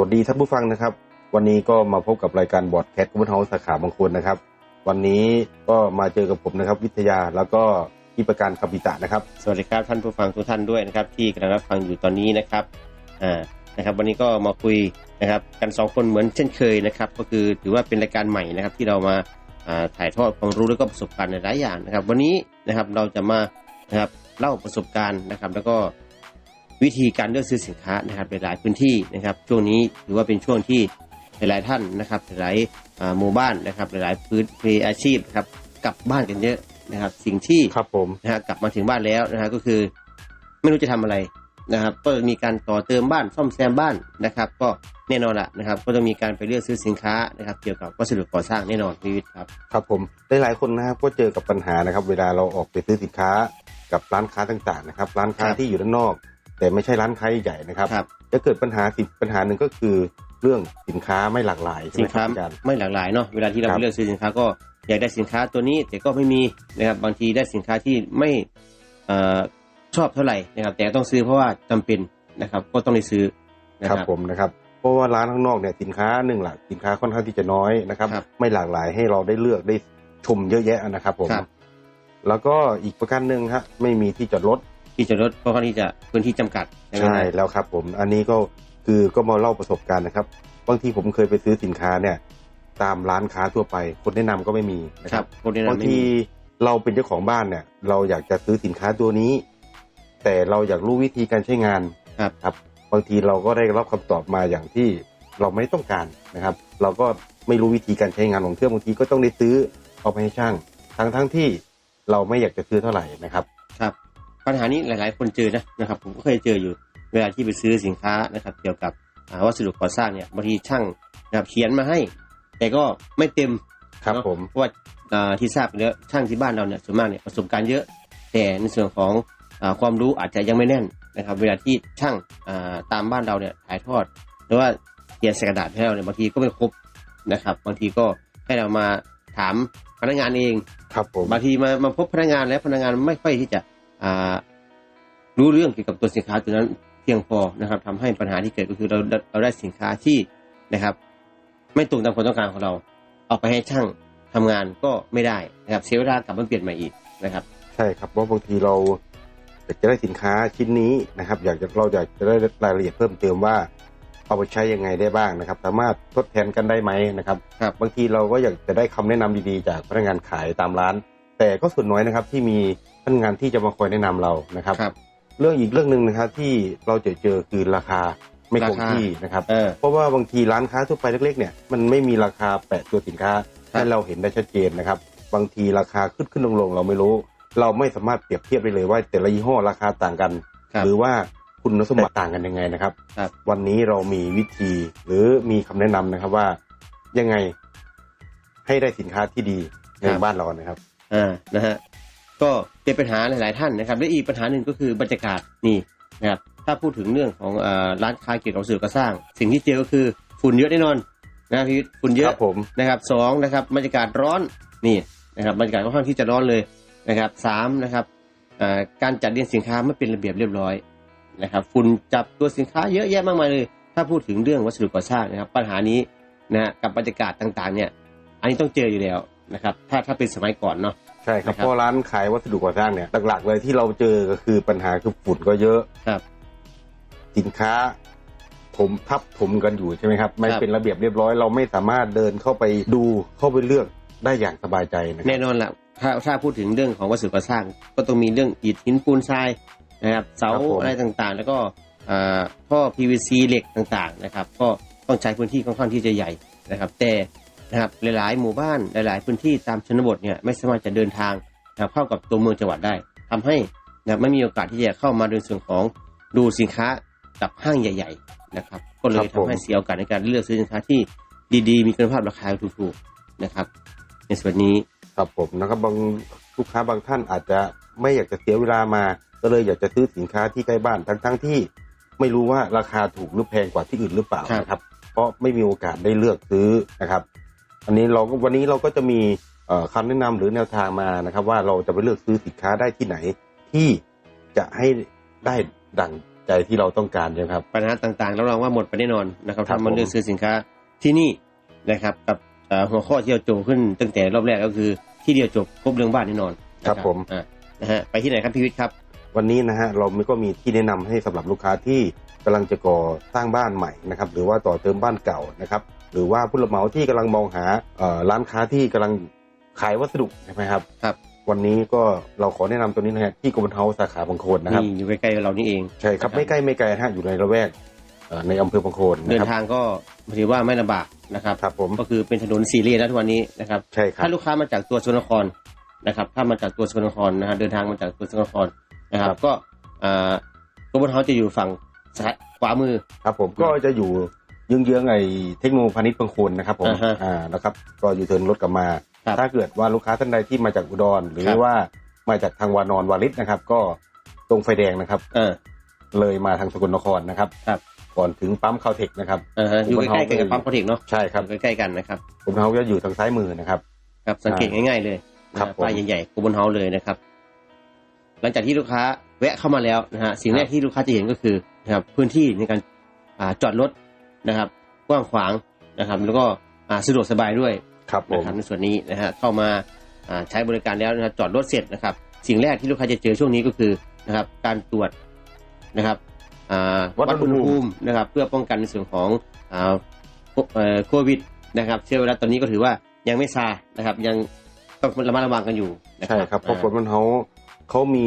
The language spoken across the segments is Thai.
วัสดีท่านผู้ฟังนะครับ วันนี้ก็มาพบกับรายการบอดแคสต์กุมเฮาสาขาบางคนนะครับ วันนี้ก็มาเจอกับผมนะครับ วิทยาแล้วก็พี่ประการคำปิตะนะครับ สวัสดีครับท่านผู้ฟังทุกท่านด้วยนะครับ ที่กำลังรับฟังอยู่ตอนนี้นะครับอ่านะครับ วันนี้ก็มาคุยนะครับกันสองคนเหมือนเช่นเคยนะครับ ก็คือถือว่าเป็นรายการใหม่นะครับ ที่เรามาอ่าถ่ายทอดความรู้แล้วก็ประสบการณ์ในหลายอย่างนะครับ วันนี้นะครับเราจะมานะครับเล่าประสบการณ์นะครับ แล้วก็ วิธีการเลือกซื้อสินค้านะครับในหลายพื้นที่นะครับ ช่วงนี้ถือว่าเป็นช่วงที่หลายๆท่านนะครับหลายๆอ่าหมู่บ้านนะครับ หลายๆพื้นที่อาชีพนะครับกลับบ้านกันเยอะนะครับ สิ่งที่ครับผมนะฮะกลับมาถึงบ้านแล้วนะฮะก็คือ ไม่รู้จะทำอะไรนะครับ ก็มีการต่อเติมบ้านซ่อมแซมบ้านนะครับ ก็แน่นอนละนะครับ ก็ต้องมีการไปเลือกซื้อสินค้านะครับ เกี่ยวกับวัสดุก่อสร้างแน่นอนพีวิทย์ครับครับผมหลายๆคนนะครับก็เจอกับปัญหานะครับ เวลาเราออกไปซื้อสินค้ากับร้านค้าต่างๆนะครับ ร้านค้าครับที่อยู่ด้านนอก แต่ไม่ใช่ร้านค้าใหญ่ๆนะครับครับ จะเกิดปัญหาสิปัญหาหนึ่งก็คือเรื่องสินค้าไม่หลากหลายใช่ไหสิมนครัค้าบอาจารย์ไม่หลากหลายเนาะเวลาที่เราครับไปเลือกซื้อสินค้าก็อยากได้สินค้าตัวนี้แต่ก็ไม่มีนะครับบางทีได้สินค้าที่ไม่เอ่อชอบเท่าไหร่นะครับ แต่ต้องซื้อเพราะว่าจำเป็นนะครับ ก็ต้องได้ซื้อนะคครัรับบผมนะครับเพราะว่าร้านข้างนอกเนี่ยสินค้าหนึ่งหลักสินค้าค่อนข้างที่จะน้อยนะครับครับไม่หลากหลายให้เราได้เลือกได้ชมเยอะแยะนะครับผมครับแล้วก็อีกประการหนึ่งฮะไม่มีที่จอดรถ ที่จะลดเพราะว่าที่จะพื้นที่จำกัดใช่ไหมใช่ครับแล้วครับผมอันนี้ก็คือก็มาเล่าประสบการณ์นะครับบางทีผมเคยไปซื้อสินค้าเนี่ย ตามร้านค้าทั่วไป คนแนะนำก็ไม่มีนะคครัรับบคนแนะบางนำไม่ทีมีเราเป็นเจ้าของบ้านเนี่ย เราอยากจะซื้อสินค้าตัวนี้ แต่เราอยากรู้วิธีการใช้งานครับครับบางทีเราก็ได้รับคำตอบมาอย่างที่เราไม่ต้องการนะครับ เราก็ไม่รู้วิธีการใช้งานของเครื่องบางทีก็ต้องได้ซื้อเอาไปให้ช่าง ทั้งทั้งที่เราไม่อยากจะซื้อเท่าไหร่นะครับ ครับ ปัญหานี้หลาย ๆ คนเจอนะนะครับ ผมก็เคยเจออยู่เวลาที่ไปซื้อสินค้านะครับ เกี่ยวกับอ่าวัสดุก่อสร้างเนี่ยบางทีช่างนะครับเขียนมาให้ แต่ก็ไม่เต็มครับเนอะผมเพราะว่าอ่าที่ทราบไปแล้วช่างที่บ้านเราเนี่ยส่วนมากเนี่ยประสบการณ์เยอะ แต่ในส่วนของอาความรู้อาจจะยังไม่แน่นนะครับ เวลาที่ช่างอ่าตามบ้านเราเนี่ยถ่ายทอด หรือว่าเขียนใส่กระดาษให้เราเนี่ยบางทีก็ไม่ครบนะครับ บางทีก็ให้เรามาถามพนักงานเอง ครับผมบางทีมามาพบพนักงานแล้วพนักงานไม่ค่อยที่จะอ่า รู้เรื่องเกี่ยวกับตัวสินค้าตัวนั้นเพียงพอนะครับทำให้ปัญหาที่เกิดก็คือเราเราได้สินค้าที่นะครับ ไม่ตรงตามความต้องการของเรา เอาไปให้ช่างทำงานก็ไม่ได้นะครับเสียเวลากลับมาเปลี่ยนใหม่อีกนะครับ ใช่ครับเพราะบางทีเราอยากจะได้สินค้าชิ้นนี้นะครับ อยากจะเราอยากจะได้รายละเอียดเพิ่มเติมว่าเอาไปใช้ยังไงได้บ้างนะครับ สามารถทดแทนกันได้ไหมนะครับครับบางทีเราก็อยากจะได้คำแนะนำดีๆ จากพนักงานขายตามร้าน แต่ก็ส่วนน้อยนะครับที่มี พนักงานที่จะมาคอยแนะนำเรานะครับครับ เรื่องอีกเรื่องหนึ่งนะครับที่เราเจอเจอคือราคาไม่คงราคาที่นะครับเออเพราะว่าบางทีร้านค้าทั่วไปเล็กๆเนี่ยมันไม่มีราคาแปะตัวสินค้าครับให้เราเห็นได้ชัดเจนนะครับ บางทีราคาขึ้นขึ้นลงลงๆเราไม่รู้ เราไม่สามารถเปรียบเทียบได้เลยว่า แต่ละยี่ห้อราคาต่างกันครับหรือว่าคุณสมบัติต่างกันยังไงนะครับครับวันนี้เรามีวิธีหรือมีคำแนะนำนะครับว่ายังไงให้ได้สินค้าที่ดีในครับบ้านเรานะครับอ่านะฮะ ก็เป็นปัญหาหลาย ๆ ท่านนะครับและอีกปัญหาหนึ่งก็คือบรรยากาศนี่นะครับถ้าพูดถึงเรื่องของอ่าร้านค้าเกี่ยวกับวัสดุก่อสร้าง สิ่งที่เจอก็คือฝุ่นเยอะแน่นอนนะครับพี่วิทย์ฝุ่นเยคอะรับผมนะครับสองนะครับบรรยากาศร้อนนี่นะครับบรรยากาศค่อนข้างที่จะร้อนเลยนะครับสามนะครับอ่าการจัดเรียงสินค้าไม่เป็นระเบียบเรียบร้อยนะครับฝุ่นจับตัวสินค้าเยอะแยะมากมายเลย ถ้าพูดถึงเรื่องวัสดุก่อสร้างนะครับ ปัญหานี้นะฮะกับบรรยากาศต่าง ๆ เนี่ย อันนี้ต้องเจออยู่แล้วนะครับ ถ้าถ้าเป็นสมัยก่อนเนาะ ใช่ครับนะครับเพราะร้านขายวัสดุก่อสร้างเนี่ยหลักๆเลยที่เราเจอก็คือปัญหาคือฝุ่นก็เยอะครับสินค้าถมทับถมกันอยู่ใช่ไหมครับ ไม่ครับเป็นระเบียบเรียบร้อยเราไม่สามารถเดินเข้าไปดูเข้าไปเลือกได้อย่างสบายใจนะคแน่รับนอนแหละถ้าถ้าพูดถึงเรื่องของวัสดุก่อสร้าง ก็ต้องมีเรื่องอิฐหินปูนทรายนะครับเสาอะไรต่างๆ แล้วก็อ่าท่อ PVC เหล็กต่างๆนะครับ ก็ต้องใช้พื้นที่ค่อนข้างที่จะใหญ่นะครับ แต่ นะครับหลายๆ หมู่บ้านหลาย ๆ พื้นที่ตามชนบทเนี่ยไม่สามารถจะเดินทางนะครับเข้ากับตัวเมืองจังหวัดได้ทำให้นะครับไม่มีโอกาสที่จะเข้ามาในส่วนของดูสินค้ากับห้างใหญ่ ๆ นะครับ ก็เลยทำให้เสียโอกาสในการเลือกซื้อสินค้าที่ดีๆ มีคุณภาพราคาถูกๆนะครับ ในส่วนนี้ครับผมนะครับบางลูกค้าบางท่านอาจจะไม่อยากจะเสียเวลามา ก็เลยอยากจะซื้อสินค้าที่ใกล้บ้านทั้งๆที่ไม่รู้ว่าราคาถูกหรือแพงกว่าที่อื่นหรือเปล่าครับนะครับ เพราะไม่มีโอกาสได้เลือกซื้อนะครับ อันนี้เราก็วันนี้เราก็จะมีเอ่อคำแนะนำหรือแนวทางมานะครับ ว่าเราจะไปเลือกซื้อสินค้าได้ที่ไหนที่จะให้ได้ดังใจจัยที่เราต้องการใช่ไหมครับปัญหาต่างๆรับรองว่าหมดไปแน่นอนนะครับครับถ้ามันผมเลือกซื้อสินค้าที่นี่นะครับ กับเอ่อหัวข้อที่เราโจขึ้นตั้งแต่รอบแรกก็คือที่เดียวจบครบเรื่องบ้านแน่นอนนะครับผมอ่านะฮะไปที่ไหนครับพี่วิทย์ครับ วันนี้นะฮะเราก็มีที่แนะนำให้สำหรับลูกค้าที่กำลังจะก่อสร้างบ้านใหม่นะครับ หรือว่าต่อเติมบ้านเก่านะครับ หรือว่าผู้รับเหมาที่กำลังมองหาเอ่อร้านค้าที่กำลังขายวัสดุใช่ไหมครับครับ วันนี้ก็เราขอแนะนำตัวนี้นะฮะที่กรมเทาสาขาบางโคนนะครับนี่อยู่ใกล้ๆเรานี่เองใช่ครับนะครับไม่ใกล้ไม่ไกลนะฮะอยู่ในละแวกเอ่อในอำเภอบางโคนเดินะนครับทางก็ถือว่าไม่ลำบากนะครับครับผมก็คือเป็นถนนสี่เลนแล้วทุกวันนี้นะครับใช่ครับถ้าลูกค้ามาจากตัวสกลนครนะครับถ้ามาจากตัวสกลนครนะฮะเดินทางมาจากตัวสกลนครนะครับครับก็อ่ากรมเฮาจะอยู่ฝั่งซ้ายขวามือครับผมก็จะอยู่ เยื้องๆไอ้เทคโนโลยีพาณิชย์บางโคนนะครับผมอ่าฮะอ่านะครับ ก็อยู่เทิร์นรถกลับมา ครับถ้าเกิดว่าลูกค้าท่านใดที่มาจากอุดร หรือครับ ว่ามาจากทางวานอนวาริศนะครับ ก็ตรงไฟแดงนะครับ เออ เลยมาทางสกลนครนะครับ ครับ ก่อนถึงปั๊มคาวเทคนะครับ เออฮะอยู่ใกล้ๆกันกับปั๊มโพเทคเนาะใช่ครับอยู่ใกล้ๆกันนะครับกรมเทาจะอยู่ทางซ้ายมือนะครับ ครับสังเกตง่าย ๆ เลยครับนะผมป้ายใหญ่ๆกรมเฮาเลยนะครับ หลังจากที่ลูกค้าแวะเข้ามาแล้วนะฮะสิ่งแรกที่ลูกค้าจะเห็นก็คือนะครับพื้นที่ในการอ่าจอดรถ นะครับ กว้างขวางนะครับ แล้วก็อ่าสะดวกสบายด้วยครับผนะมครับในส่วนนี้นะฮะเข้ามาอ่าใช้บริการแล้วนะครับจอดรถเสร็จนะครับ สิ่งแรกที่ลูกค้าจะเจอช่วงนี้ก็คือนะครับ การตรวจนะครับอ่าวัดอุณหภูมินะครับ เพื่อป้องกันในส่วนของอ่าโคเอ่อโควิดนะครับเชื้อไวรัสตอนนี้ก็ถือว่ายังไม่ซานะครับ ยังต้องระมัดระวังกันอยู่นะใช่ครับเพราะกรมเทาเขามี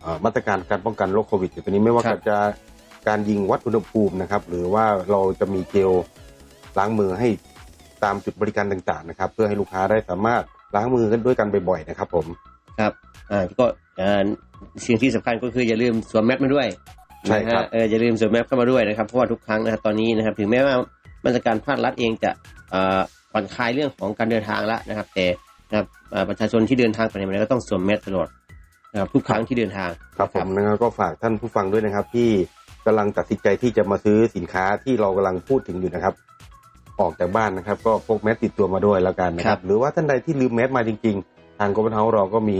เอ่อมาตรการการป้องกันโรคโควิดอยู่ตัวนี้ไม่ว่าจะ การยิงวัดอุณหภูมินะครับ หรือว่าเราจะมีเจลล้างมือให้ตามจุดบริการต่างๆนะครับ เพื่อให้ลูกค้าได้สามารถล้างมือกันด้วยกันบ่อยๆนะครับผมครับอ่าก็อ่าสิ่งที่สำคัญก็คืออย่าลืมสวมแมสมาด้วยใช่ครับนะฮะเอออย่าลืมสวมแมสเข้ามาด้วยนะครับเพราะว่าทุกครั้งนะครับตอนนี้นะครับ ถึงแม้ว่ามาตรการภาครัฐเองจะอ่าผ่อนคลายเรื่องของการเดินทางแล้วนะครับ แต่นะครับอ่าประชาชนที่เดินทางไปไหนมาไหนก็ต้องสวมแมสตลอดนะครับทุกครั้งที่เดินทางครับผมนะครับก็ฝากท่านผู้ฟังด้วยนะครับที่ กำลังตัดสินใจที่จะมาซื้อสินค้าที่เรากำลังพูดถึงอยู่นะครับ ออกจากบ้านนะครับ ก็พกแมสติดตัวมาด้วยแล้วกันนะคครัรับบหรือว่าท่านใดที่ลืมแมสมาจริง ๆ ทางกรมเทาเราก็มี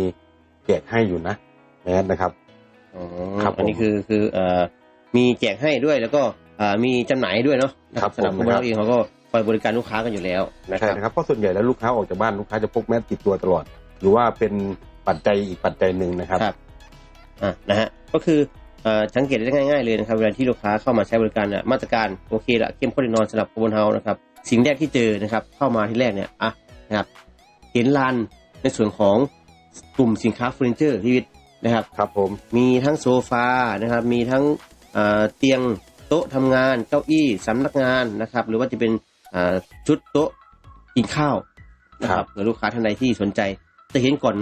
แจกให้อยู่นะแมสนะครับอ๋อครับผมอันนี้คือคือเอ่อมีแจกให้ด้วยแล้วก็อ่ามีจำหน่ายให้ด้วยเนาะนะครับสำหรับผมพวกครับเราเองเขาก็คอยบริการลูกค้ากันอยู่แล้วนะคใช่รับนะครับเพราะส่วนใหญ่แล้วลูกค้าออกจากบ้านลูกค้าจะพกแมสติดตัวตลอด หรือว่าเป็นปัจจัยอีกปัจจัยหนึ่งนะครับครับอ่านะฮะก็คือเอ่อ สังเกตได้ง่ายๆเลยนะครับเวลาที่ลูกค้าเข้ามาใช้บริการเนี่ยมาตรการโอเคละเข้มข้นแน่นอนสำหรับโกลบอลเฮานะครับสิ่งแรกที่เจอนะครับเข้ามาที่แรกเนี่ยอะนะครับเห็นลานในส่วนของกลุ่มสินค้าเฟอร์นิเจอร์ที่วิทย์นะครับครับผมมีทั้งโซฟานะครับมีทั้งเอ่อเตียงโต๊ะทำงานเก้าอี้สำนักงานนะครับหรือว่าจะเป็นเอ่อชุดโต๊ะกินข้าวนะครับหรือลูกค้าท่านใดที่สนใจ จะเห็นก่อน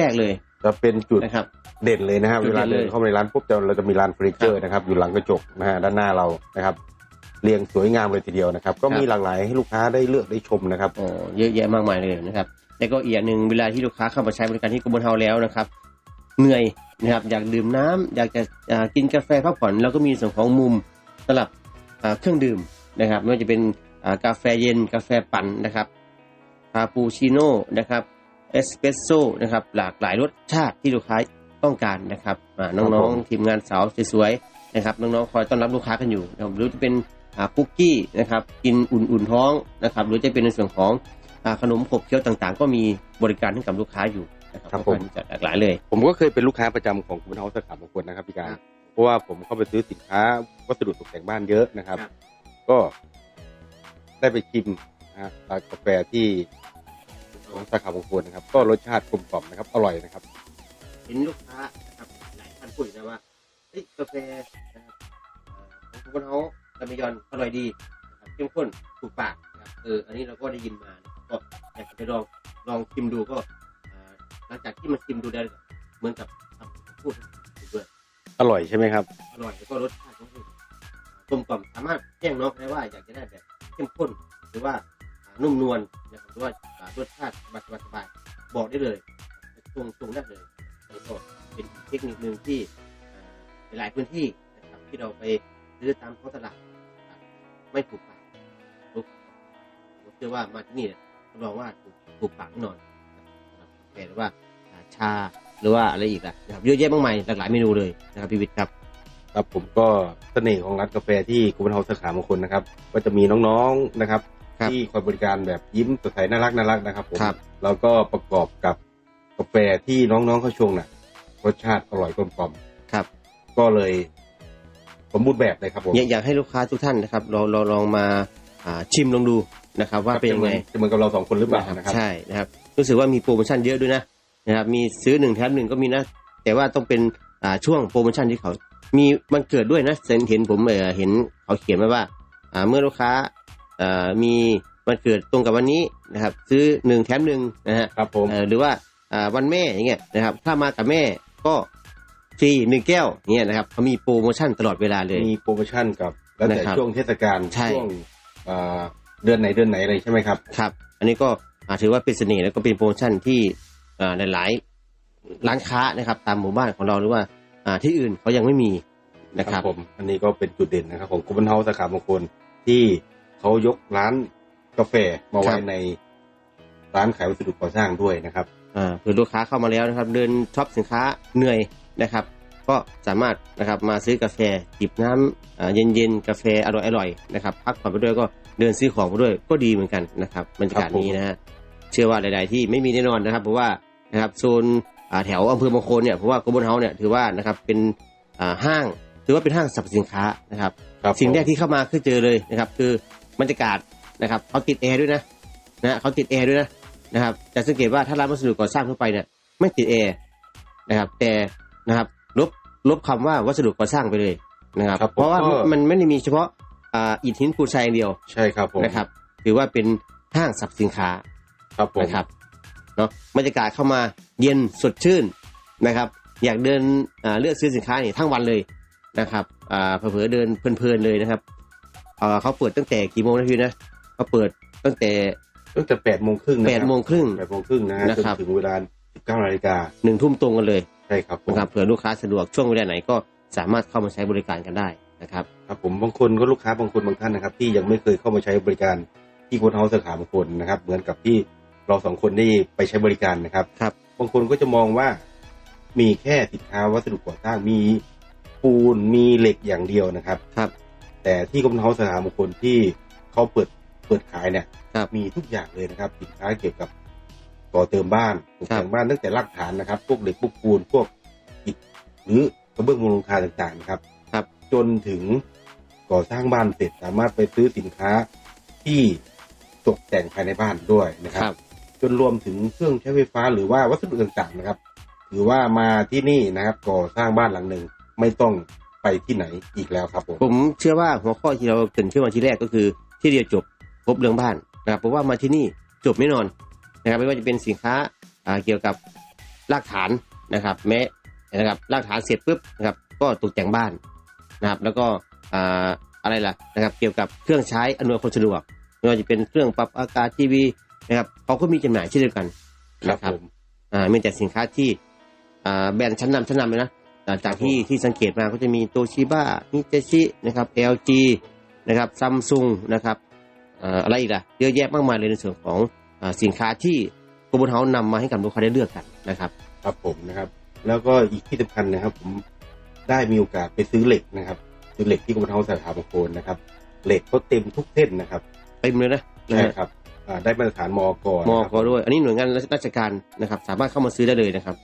แรก ๆเลย จะเป็นจุดนะครับ เด่นเลยนะครับจุเวดเด่ลานเลย เดินเข้ามาในร้านปุ๊บจะเราจะมีร้านเฟอร์นิเจอร์นะครับอยู่หลังกระจกนะฮะด้านหน้าเรานะครับเรียงสวยงามเลยทีเดียวนะครับ ก็มีหลากหลายให้ลูกค้าได้เลือกได้ชมนะครับ โอ้เยอะแยะมากมายเลยนะครับแล้วก็อีกอย่างหนึ่งเวลาที่ลูกค้าเข้ามาใช้บริการที่กรมเฮาแล้วนะครับเหนื่อยนะครับอยากดื่มน้ำอยากจะอ่ากินกาแฟพักผ่อนแล้วก็มีส่วนของมุมสำหรับอ่าเครื่องดื่มนะครับไม่ว่าจะเป็นอ่ากาแฟเย็นกาแฟปั่นนะครับคาปูชิโน่นะครับ เอสเปรสโซ่นะครับหลากหลายรสชาติที่ลูกค้าต้องการนะครับอ่าครับน้องผมๆทีมงานสาวสวยๆนะครับน้องๆคอยต้อนรับลูกค้ากันอยู่นะครับหรือจะเป็นอ่าคุกกี้นะครับกินอุ่นๆท้องนะครับหรือจะเป็นในส่วนของอ่าขนมขบเคี้ยวต่างๆ ก็มีบริการให้กับลูกค้าอยู่นะครับครับผมค่อนข้างจะหลากหลายเลย ผมก็เคยเป็นลูกค้าประจำของคุณเฮาสาขาบางคนนะครับพี่การครับเพราะว่าผมเข้าไปซื้อสินค้าวัสดุตกแต่งบ้านเยอะนะครับครับก็ได้ไปชิมนะฮะร้านกาแฟที่ ของสาขาบางคนนะครับ ก็รสชาติกลมกล่อมนะครับ อร่อยนะครับ เห็นลูกค้านะครับหลายท่านพูดนะว่าเฮ้ยกาแฟนะครับเอ่อของคุณเฮาลาเมยอนอร่อยดีนะครับเข้มข้นถูกปากนะครับเอออันนี้เราก็ได้ยินมานะครับก็อยากจะไปลองลองชิมดูก็อ่าหลังจากที่มันชิมดูได้วเหมือนกับคำพูดถูกด้วย อร่อยใช่ไหมครับ อร่อยแล้วก็รสชาติของมันกลมกล่อมสามารถแจ้งน้องได้ว่าอยากจะได้แบบเข้มข้นหรือว่าอ่า นุ่มนวลนะครับหรือว่ารสชาติสบายสบายๆบอกได้เลยตรงตรงได้เลยเป็นเทคนิคหนึ่งที่หลายพื้นที่นะครับที่เราไปซื้อตามท้องตลาดไม่ถูกปากผมเชื่อว่ามาที่นี่เนี่ยรับรองว่าถูกถูกปากแน่นอนนะครับสำหรับกาแฟหรือว่าชาหรือว่าอะไรอีกล่ะนะครับเยอะแยะมากมายหลากหลายเมนูเลยนะครับพี่วิทย์ครับครับผมก็เสน่ห์ของร้านกาแฟที่กุบันเฮาสาขามงคลนะครับ ก็จะมีน้องๆนะครับ ที่คอยบริการแบบยิ้มสดใสน่ารักน่ารักนะครับผมครับแล้วก็ประกอบกับกาแฟที่น้องๆเขาชงน่ะ รสชาติอร่อยกลมกล่อมครับ ก็เลยสมบูรณ์แบบเลยครับผมอยากอยากให้ลูกค้าทุกท่านนะครับเราเราลองมาอ่าชิมลองดูนะครับ ว่าเป็นยังไงจะเหมือนกับเราสองคนหรือเปล่านะครับ ใช่นะครับรู้สึกว่ามีโปรโมชั่นเยอะด้วยนะนะครับมีซื้อหนึ่งแถมหนึ่งก็มีนะ แต่ว่าต้องเป็นอ่าช่วงโปรโมชั่นที่เขา มีมันเกิดด้วยนะเห็นเห็นผมเออเห็นเขาเขียนไว้ว่าอ่าเมื่อลูกค้าอ่า มีมันเกิดตรงกับวันนี้นะครับ ซื้อหนึ่งแถมหนึ่งนะฮะครับผมเอ่อหรือว่าอ่าวันแม่อย่างเงี้ยนะครับ ถ้ามากับแม่ก็ฟรีหนึ่งแก้วอย่างเงี้ยนะครับเขามีโปรโมชั่นตลอดเวลาเลยมีโปรโมชั่นกับแล้วแต่นะครับช่วงเทศกาลใช่ช่วงอ่าเดือนไหนเดือนไหนอะไรใช่ไหมครับครับ อันนี้ก็อ่าถือว่าเป็นเสน่ห์แล้วก็เป็นโปรโมชั่นที่อ่าหลายๆร้านค้านะครับ ตามหมู่บ้านของเราหรือว่าอ่าที่อื่นเขายังไม่มีนะครับผมอันนี้ก็เป็นจุดเด่นนะครับของกุบันเฮาสาขามงคลที่ เขายกร้านกาแฟมาไว้ครับในร้านขายวัสดุก่อสร้างด้วยนะครับอ่าเผื่อลูกค้าเข้ามาแล้วนะครับ เดินช็อปสินค้าเหนื่อยนะครับ ก็สามารถนะครับมาซื้อกาแฟจิบน้ำอ่าเย็นๆกาแฟอร่อยๆนะครับพักผ่อนไปด้วยก็เดินซื้อของไปด้วยก็ดีเหมือนกันนะครับบรรยากาศครับผมนี้นะฮะเชื่อว่าหลายๆที่ไม่มีแน่นอนนะครับ เพราะว่านะครับโซนอ่าแถวอำเภอบางโคนเนี่ยเพราะว่าโกลบอลเฮาส์เนี่ยถือว่านะครับเป็นอ่าห้างถือว่าเป็นห้างสรรพสินค้านะครับครับสิ่งแรกผมที่เข้ามาคือเจอเลยนะครับ คือ บรรยากาศนะครับเขาติดแอร์ด้วยนะนะฮะเขาติดแอร์ด้วยนะนะครับแต่สังเกตว่าถ้าร้านวัสดุก่อสร้างทั่วไปเนี่ยไม่ติดแอร์นะครับ แต่นะครับลบลบคำว่าวัสดุก่อสร้างไปเลยนะครับครับผมเพราะว่าก็มันไม่ได้มีเฉพาะอ่าอิฐหินปูนทรายอย่างเดียวใช่ครับผมนะครับ ถือว่าเป็นห้างสรรพสินค้าครับผมนะครับเนาะบรรยากาศเข้ามาเย็นสดชื่นนะครับ อยากเดินอ่าเลือกซื้อสินค้านี่ทั้งวันเลยนะครับอ่าเผลอๆเดินเพลินๆเลยนะครับเอ่อเขาเปิดตั้งแต่กี่โมงนะพี่นะเขาเปิดตั้งแต่ตั้งแต่แปดโมงครึ่งนะแปดโมงครึ่งแปดโมงครึ่งนะฮะนะจนครับถึงเวลาสิบเก้านาฬิกาหนึ่งทุ่มตรงกันเลยใช่ครับผมนะครับเผื่อลูกค้าสะดวกช่วงเวลาไหนก็สามารถเข้ามาใช้บริการกันได้นะครับครับผมบางคนก็ลูกค้าบางคนบางท่านนะครับ ที่ยังไม่เคยเข้ามาใช้บริการที่กุบันเฮาสาขามงคลนะครับ เหมือนกับที่เราสองคนได้ไปใช้บริการนะครับครับบางคนก็จะมองว่ามีแค่สินค้าวัสดุก่อสร้างมีปูนมีเหล็กอย่างเดียวนะครับครับ แต่ที่กรมเฮาสถานมงคลที่เขาเปิดเปิดขายเนี่ยครับมีทุกอย่างเลยนะครับสินค้าเกี่ยวกับต่อเติมบ้านตกแต่งบ้านตั้งแต่รากฐานนะครับ พวกเหล็กพวกปูนพวกอิฐหรือกระเบื้องมูลค่าต่างๆนะครับ ครับ จนถึงก่อสร้างบ้านเสร็จสามารถไปซื้อสินค้าที่ตกแต่งภายในบ้านด้วยนะครับครับจนรวมถึงเครื่องใช้ไฟฟ้าหรือว่าวัสดุต่างๆนะครับ ถือว่ามาที่นี่นะครับ ก่อสร้างบ้านหลังหนึ่งไม่ต้อง ไปที่ไหนอีกแล้วครับผมผมเชื่อว่าหัวข้อที่เราเกรินขึ้นมาทีแรกก็คือ ที่เดียวจบครบเรื่องบ้านนะครับเพราะว่ามาที่นี่จบแน่นอนนะครับไม่ว่าจะเป็นสินค้าอ่าเกี่ยวกับรากฐานนะครับ แม้นะครับรากฐานเสร็จปุ๊บนะครับก็ตกแต่งบ้านนะครับ แล้วก็อ่าอะไรล่ะนะครับ เกี่ยวกับเครื่องใช้อำนวยความสะดวกไม่ว่าจะเป็นเครื่องปรับอากาศทีวีนะครับเขาก็มีจำหน่ายเช่นเดียวกันครับนะผมอ่ามีแต่สินค้าที่อ่าแบรนด์ชั้นนำชั้นนำเลยนะอ่า จากที่ที่สังเกตมาก็จะมีโตชิบ้ามิเตชินะครับ LG นะครับซัมซุงนะครับอ่าอะไรอีกล่ะเยอะแยะมากมายเลยในส่วนของอาสินค้าที่กรมเฮานำมาให้กับลูกค้าได้เลือกกันนะครับ ครับผมนะครับ แล้วก็อีกที่สำคัญนะครับ ผมได้มีโอกาสไปซื้อเหล็กนะครับซื้อเหล็กที่กรมเฮาสาขาบางโคนนะครับ เหล็กเขาเต็มทุกเส้นนะครับเต็มเลยนะใช่ครับอ่าได้มาตรฐานมอกรมอนะครับกด้วย อันนี้หน่วยงานราชการนะครับ สามารถเข้ามาซื้อได้เลยนะครับ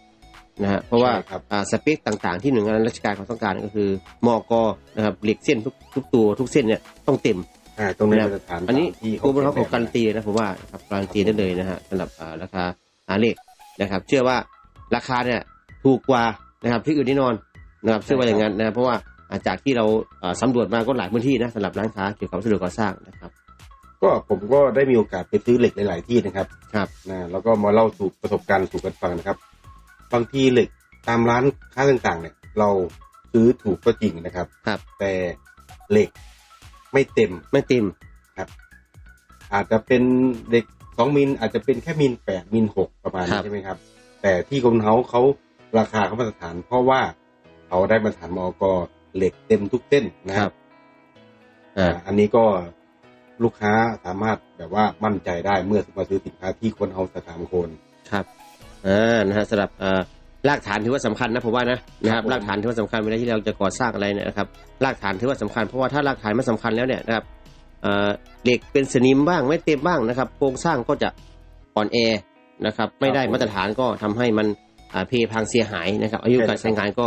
นะฮะเพราะว่าใช่ครับอ่าสเปคต่างๆที่หน่วยงานราชการเขาต้องการก็คือมอกนะครับเหล็กเส้นทุกทุกตัวทุกเส้นเนี่ยต้องเต็มอ่าตรงในมาตรฐานอันนี้ตามที่กรมเขาขีขอยนการันตีนะผมว่านะครับการันตีได้เลยนะฮะสำหรับอ่าราคาหาเหล็กนะครับ เชื่อว่าราคาเนี่ยถูกกว่านะครับที่อื่นแน่นอนนะครับเชื่อว่าอย่างนั้นนะเพราะว่าอ่าจากที่เราอ่าสำรวจมาก็หลายพื้นที่นะสำหรับร้านค้าเกี่ยวกับวัสดุก่อสร้างนะครับก็ผมก็ได้มีโอกาสไปซื้อเหล็กหลาย ๆ ที่นะครับ ครับนะแล้วก็มาเล่าสู่ประสบการณ์สู่กันฟังนะครับ บางทีเหล็กตามร้านค้าต่างๆ เนี่ย เราซื้อถูกก็จริงนะครับ ครับ แต่เหล็กไม่เต็มไม่เต็มอาจจะเป็นเหล็กสองมิลอาจจะเป็นแค่มิลแปดมิลหกประมาณครันี้บ ใช่ไหมครับ แต่ที่กรมเฮาเขาราคาเขามาตรฐาน เพราะว่าเขาได้มาตรฐานมอกเหล็กเต็มทุกเส้นนะครับอ่า อ่าอันนี้ก็ลูกค้าสามารถแบบว่ามั่นใจได้เมื่อมาซื้อสินค้าที่คนเฮาสาขามงคลครับ อ่านะฮะสำหรับอ่ารากฐานถือว่าสำคัญนะผมว่านะนะครับผมรากฐานถือว่าสำคัญเวลาที่เราจะก่อสร้างอะไรเนี่ยนะครับรากฐานถือว่าสำคัญเพราะว่าถ้ารากฐานไม่สำคัญแล้วเนี่ยนะครับเอ่อเหล็กเป็นสนิมบ้างไม่เต็มบ้างนะครับ โครงสร้างก็จะอ่อนแอนะครับ ไม่ได้มาตรฐานก็ทำให้มันอ่าเพพังเสียหายนะครับ อายุการใช้งานก็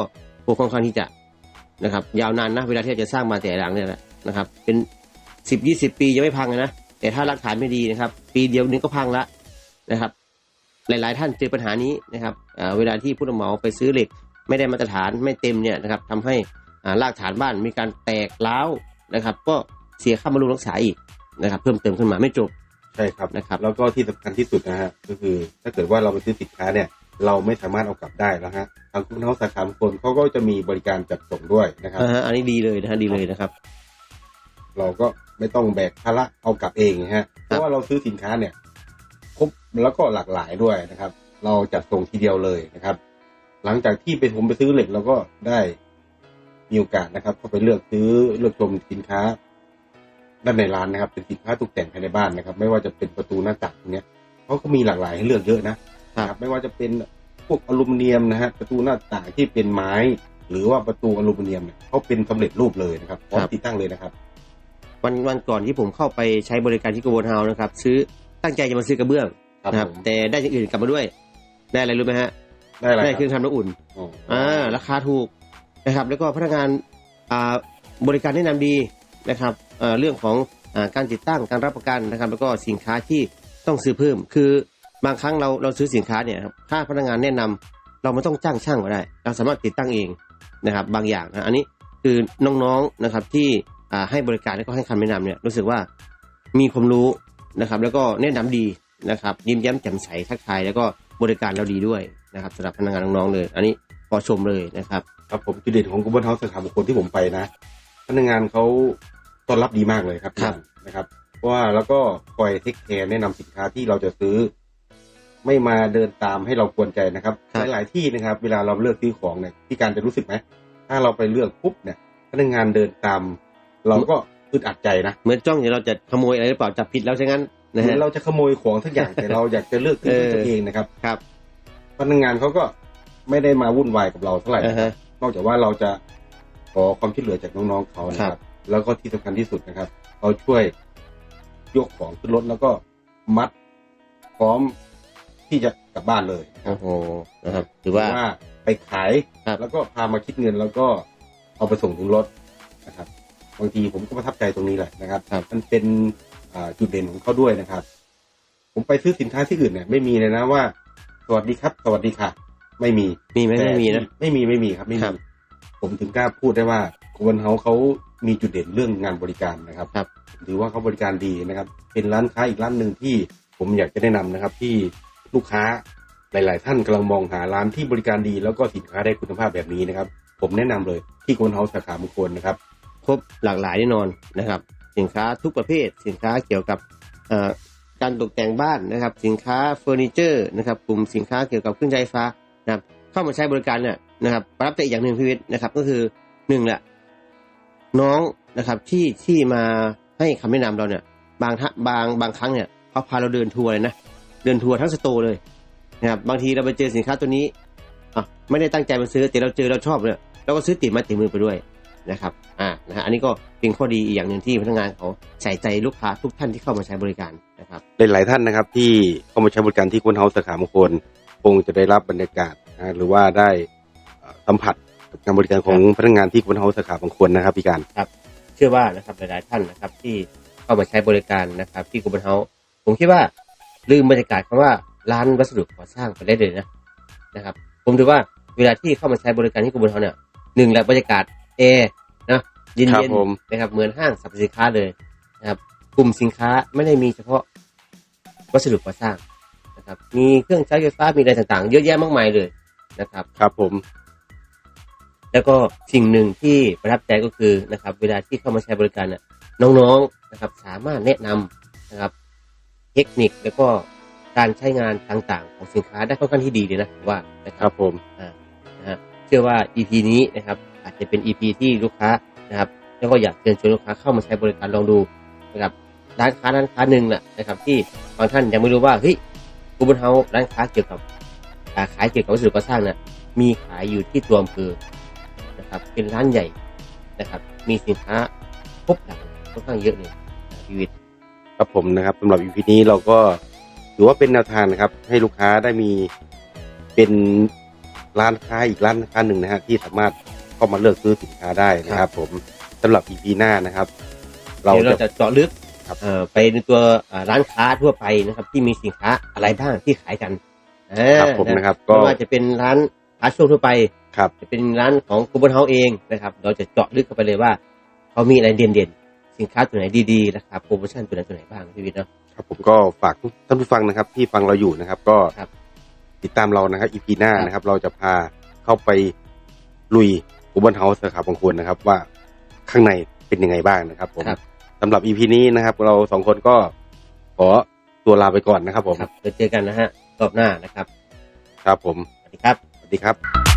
ค่อนข้างที่จะนะครับ ยาวนานนะเวลาที่เราจะสร้างมาแต่ละหลังเนี่ยแหละนะครับ เป็นสิบยี่สิบปียังไม่พังเลยนะแต่ถ้ารากฐานไม่ดีนะครับ ปีเดียวนึงก็พังละนะครับ หลาย ๆ ท่านเจอปัญหานี้นะครับอ่าเวลาที่ผู้รับเหมาไปซื้อเหล็ก ไม่ได้มาตรฐานไม่เต็มเนี่ยนะครับทำให้อ่ารากฐานบ้านมีการแตกร้าวนะครับ ก็เสียค่าบำรุงรักษาอีกนะครับ เพิ่มเติมขึ้นมาไม่จบใช่ครับนะครับ แล้วก็ที่สำคัญที่สุดนะฮะก็คือ ถ้าเกิดว่าเราไปซื้อสินค้าเนี่ยเราไม่สามารถเอากลับได้แล้วฮะทางคุณเฮาสาขาบางคนเขาก็จะมีบริการจัดส่งด้วยนะครับอ่าฮะอันนี้ดีเลยนะฮะดีเลยนะครับ เราก็ไม่ต้องแบกภาระเอากลับเองนะฮะเพราะว่าเราซื้อสินค้าเนี่ยครบ แล้วก็หลากหลายด้วยนะครับ เราจัดส่งทีเดียวเลยนะครับ หลังจากที่ไปผมไปซื้อเหล็กเราก็ได้มีโอกาสนะครับเข้าไปเลือกซื้อเลือกชมสินค้า ด้านในร้านนะครับ เป็นสินค้าตกแต่งภายในบ้านนะครับ ไม่ว่าจะเป็นประตูหน้าต่างพวกเนี้ยเขาก็มีหลากหลายให้เลือกเยอะนะครับ ไม่ว่าจะเป็นพวกอลูมิเนียมนะฮะประตูหน้าต่างที่เป็นไม้ หรือว่าประตูอลูมิเนียมเนี่ยเขาเป็นสำเร็จรูปเลยนะครับพร้อมครับติดตั้งเลยนะครับ วันวันก่อนที่ผมเข้าไปใช้บริการที่กระบวนเฮานะครับ ซื้อตั้งใจจะมาซื้อกระเบื้องครับ นะครับผมแต่ได้อย่างอื่นกลับมาด้วย ได้อะไรรู้ไหมฮะ ได้อะไรได้คเครื่รัอบงทำน้ำอุ่นอ๋ออ่าราคาถูกนะครับ แล้วก็พนักงานอ่าบริการแนะนำดีนะครับเอ่อเรื่องของอาการติดตั้งการรับประกันนะครับ แล้วก็สินค้าที่ต้องซื้อเพิ่ม คือบางครั้งเราเราซื้อสินค้าเนี่ยครับถ้าพนักงานแนะนำเราไม่ต้องจ้างช่างก็ได้ เราสามารถติดตั้งเองนะครับ บางอย่างนะอันนี้คือน้องๆนะครับที่อ่าให้บริการแล้วก็ให้คำแนะนำเนี่ยรู้สึกว่ามีความรู้นะครับ แล้วก็แนะนำดี นะครับยิ้มแย้มแจ่มใสทักทายแล้วก็บริการเราดีด้วยนะครับสำหรับพนักงานน้องๆเลย อันนี้พอชมเลยนะครับครับผมจุดเด่นของกบนเฮาสาขาบุคคลที่ผมไปนะพนักงานเขาต้อนรับดีมากเลยครับครับนะครับเพราะว่าแล้วก็คอยเทคแคร์แนะนำสินค้าที่เราจะซื้อ ไม่มาเดินตามให้เรากวนใจนะครับครับหลายๆที่นะครับ เวลาเราเลือกซื้อของเนี่ยพี่การจะรู้สึกไหมถ้าเราไปเลือกปุ๊บเนี่ยพนักงานเดินตาม เราก็อึดอัดใจนะเหมือนจ้องเดี๋ยวเราจะขโมยอะไรหรือเปล่าจับผิดแล้วใช่งั้นเห นะมือฮะนเราจะขโมยของทุกอย่างแต่เราอยากจะเลือกซื้อด้วยเออตัวเองนะครับครับพนักงานเขาก็ไม่ได้มาวุ่นวายกับเราเท่าไหร่อ่าฮะนอกจากว่าเราจะขอความช่วยเหลือจากน้องๆเขานะคครัรับบแล้วก็ที่สำคัญที่สุดนะครับเขาช่วยยกของขึ้นรถแล้วก็มัดพร้อมที่จะกลับบ้านเลยนะครับโอ้โหนะครับถือว่าหรือไปขายครับแล้วก็พามาคิดเงินแล้วก็เอาไปส่งถึงรถนะครับบางทีผมก็ประทับใจตรงนี้แหละนะครับครับมันเป็นอ่า จุดเด่นของเขาด้วยนะครับ ผมไปซื้อสินค้าที่อื่นเนี่ยไม่มีเลยนะว่า สวัสดีครับ สวัสดีค่ะ ไม่มีมีไหมแต่ไม่มีนะไม่มีไม่มีครับไม่ครัมีบผมถึงกล้าพูดได้ว่าโกวันเฮาเขามีจุดเด่นเรื่องงานบริการนะครับครับผมถือว่าเขาบริการดีนะครับ เป็นร้านค้าอีกร้านหนึ่งที่ผมอยากจะแนะนำนะครับ ที่ลูกค้าหลาย ๆ ท่านกำลังมองหาร้านที่บริการดี แล้วก็สินค้าได้คุณภาพแบบนี้นะครับ ผมแนะนำเลยที่โกวันเฮาสาขามงคลนะครับ ครบหลากหลายแน่นอนนะครับ สินค้าทุกประเภท สินค้าเกี่ยวกับการตกแต่งบ้านนะครับ สินค้าเฟอร์นิเจอร์นะครับกลุ่มสินค้าเกี่ยวกับเครื่องใช้ไฟฟ้านะครับเข้ามาใช้บริการเนี่ยนะครับประทับใจอีกอย่างหนึ่งพี่วิทย์นะครับ ก็คือหนึ่งแหละน้องนะครับที่ที่มาให้คำแนะนำเราเนี่ย บางทบางบางครั้งเนี่ยเขาพาเราเดินทัวร์เลยนะเดินทัวร์ทั้งสตร์เลยนะครับบางทีเราไปเจอสินค้าตัวนี้อะไม่ได้ตั้งใจมาซื้อแต่เราเจอเราชอบเนี่ยเราก็ซื้อติดมาติดมือไปด้วย นะครับอ่านะฮะอันนี้ก็เป็นข้อดีอีกอย่างหนึ่งที่พนักงานเขาใส่ใจลูกค้าทุกท่านที่เข้ามาใช้บริการนะครับหลายๆท่านนะครับที่เข้ามาใช้บริการที่โกวันเฮาสาขามงคลคงจะได้รับบรรยากาศนะหรือว่าได้เอ่อสัมผัสกับการบริการของพนักงานที่โกวันเฮาสาขามงคลนะครับพี่การเชื่อว่านะครับหลายๆท่านนะครับที่เข้ามาใช้บริการนะครับที่กูบันเฮาผมคิดว่าลืมบรรยากาศคำว่าร้านวัสดุก่อสร้างไปได้เลยนะนะครับ ผมถือว่าเวลาที่เข้ามาใช้บริการที่กูบันเฮาเนี่ยหนึ่งแหละบรรยากาศ แอร์นะเย็นครับเย็นผมนะครับเหมือนห้างสรรพสินค้าเลยนะครับ กลุ่มสินค้าไม่ได้มีเฉพาะวัสดุก่อสร้างนะครับ มีเครื่องใช้ไฟฟ้ามีอะไรต่างๆ เยอะแยะมากมายเลยนะครับ ครับผม แล้วก็สิ่งหนึ่งที่ประทับใจก็คือนะครับ เวลาที่เข้ามาใช้บริการน่ะ น้องๆนะครับ สามารถแนะนำนะครับ เทคนิคแล้วก็การใช้งานต่างๆ ของสินค้าได้ค่อนข้างที่ดีเลยนะผมว่านะคครัรับบผมนะฮะเชื่อว่า EP นี้นะครับ อาจจะเป็น EP ที่ลูกค้านะครับ แล้วก็อยากเชิญชวนลูกค้าเข้ามาใช้บริการลองดูนะครับร้านค้าร้านค้าหนึ่งนะนะครับ ที่บางท่านยังไม่รู้ว่าเฮ้ยกูบนเฮาร้านค้าเกี่ยวกับาขายเกี่ยวกับวัสดุก่อสร้างนี่ยมีขายอยู่ที่ตัวอำเภอนะครับ เป็นร้านใหญ่นะครับ มีสินค้าครบหลังค่อนข้างเยอะเลยนะพีวิทครับผมนะครับสำหรับ EP นี้เราก็ถือว่าเป็นแนวทางนะครับ ให้ลูกค้าได้มีเป็นร้านค้าอีกร้านค้าหนึ่งนะฮะที่สามารถ เข้ามาเลือกซื้อสินค้าได้นะครับ ผมสำหรับ EP หน้านะครับ เราเดี๋ยวเราจะจะเจาะลึกครับเอ่อไปในตัวอ่าร้านค้าทั่วไปนะครับ ที่มีสินค้าอะไรบ้างที่ขายกันอ่าครับผมนะครับ ก็ไม่ว่าจะเป็นร้านค้าช่วงทั่วไปครับจะเป็นร้านของกูบนเฮาเองนะครับ เราจะเจาะลึกเข้าไปเลยว่าเขามีอะไรเด่นๆ สินค้าตัวไหนดีๆราคาโปรโมชั่นตัวไหนตัวไหนบ้างพี่วิทย์เนาะครับผมก็ฝากท่านผู้ฟังนะครับ ที่ฟังเราอยู่นะครับ ก็ครับติดตามเรานะครับ EP หน้าครับนะครับ เราจะพาเข้าไปลุย อุบลเฮาส์สาขาบางคนนะครับ ว่าข้างในเป็นยังไงบ้างนะครับ ผมครับ สำหรับ EP นี้นะครับ เราสองคนก็ขอตัวลาไปก่อนนะครับ ผมครับเดี๋ยวเจอกันนะฮะรอบหน้านะครับ ครับผม สวัสดีครับ สวัสดีครับ